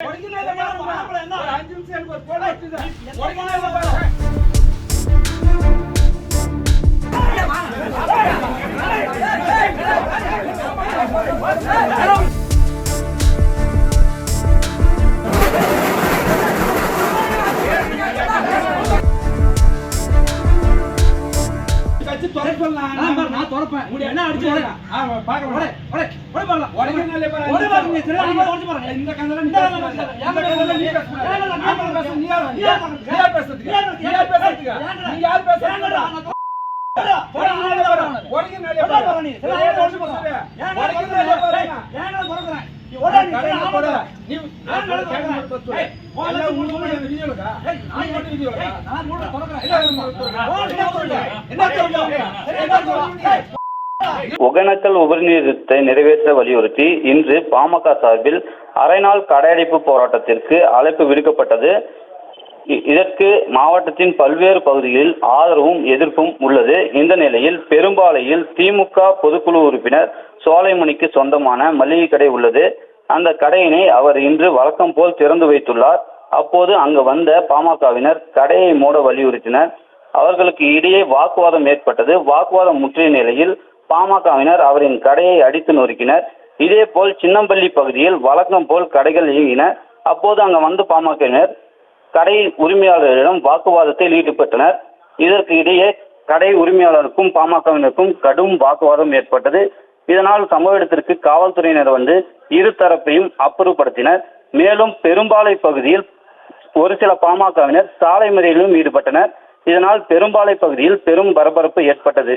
கட்சி துறை சொல்லலாம். நான் பாரு, நான் துறப்பேன். முடி என்ன அடிச்சு உடை. ஆமா, பார்க்க உடை, உடை. உடை, பாரு, பாருங்க, நீங்க உடைச்சு பாருங்க. இந்த கந்தல இந்த கந்தல. நீ இந்த கந்தல நீ பேச நீ யார்? நீ யார்? நீ யார் பேசுறதுக்கு? நீ யார் பேசுறதுக்கு? ஏன் நீ யார் பேசுறதுக்கு? ஏன் நான் உடைக்கிறதுனாலே பாரு. நீ. ஏன் உடைச்சு பாரு. நீ உடை, நீ ஆமா ஒகேனக்கல் உபரிநீர் திட்டத்தை நிறைவேற்ற வலியுறுத்தி இன்று பாமக சார்பில் அரைநாள் கடையடைப்பு போராட்டத்திற்கு அழைப்பு விடுக்கப்பட்டது. இதற்கு மாவட்டத்தின் பல்வேறு பகுதிகளில் ஆதரவும் எதிர்ப்பும் உள்ளது. இந்த நிலையில் பெரும்பாலையில் திமுக பொதுக்குழு உறுப்பினர் சோலைமணிக்கு சொந்தமான மளிகை கடை உள்ளது. அந்த கடையினை அவர் இன்று வழக்கம் போல் திறந்து வைத்துள்ளார். அப்போது அங்கு வந்த பாமகவினர் கடையை மூட வலியுறுத்தினர். அவர்களுக்கு இடையே வாக்குவாதம் ஏற்பட்டது. வாக்குவாதம் முற்றிய நிலையில் பாமகவினர் அவரின் கடையை அடித்து நொறுக்கினர். இதேபோல் சின்னம்பள்ளி பகுதியில் வழக்கம் போல் கடைகள் இயங்கின. அப்போது அங்கு வந்த பாமகவினர் கடை உரிமையாளர்களிடம் வாக்குவாதத்தில் ஈடுபட்டனர். இதற்கு இடையே கடை உரிமையாளருக்கும் பாமகவினருக்கும் கடும் வாக்குவாதம் ஏற்பட்டது. இதனால் சம்பவ இடத்திற்கு காவல்துறையினர் வந்து இரு தரப்பையும் அப்புறப்படுத்தினர் மேலும் பெரும்பாலை பகுதியில் ஒரு சில பாமகவினர் சாலை மறியலிலும் ஈடுபட்டனர் இதனால் பெரும்பாலை பகுதியில் பெரும் பரபரப்பு ஏற்பட்டது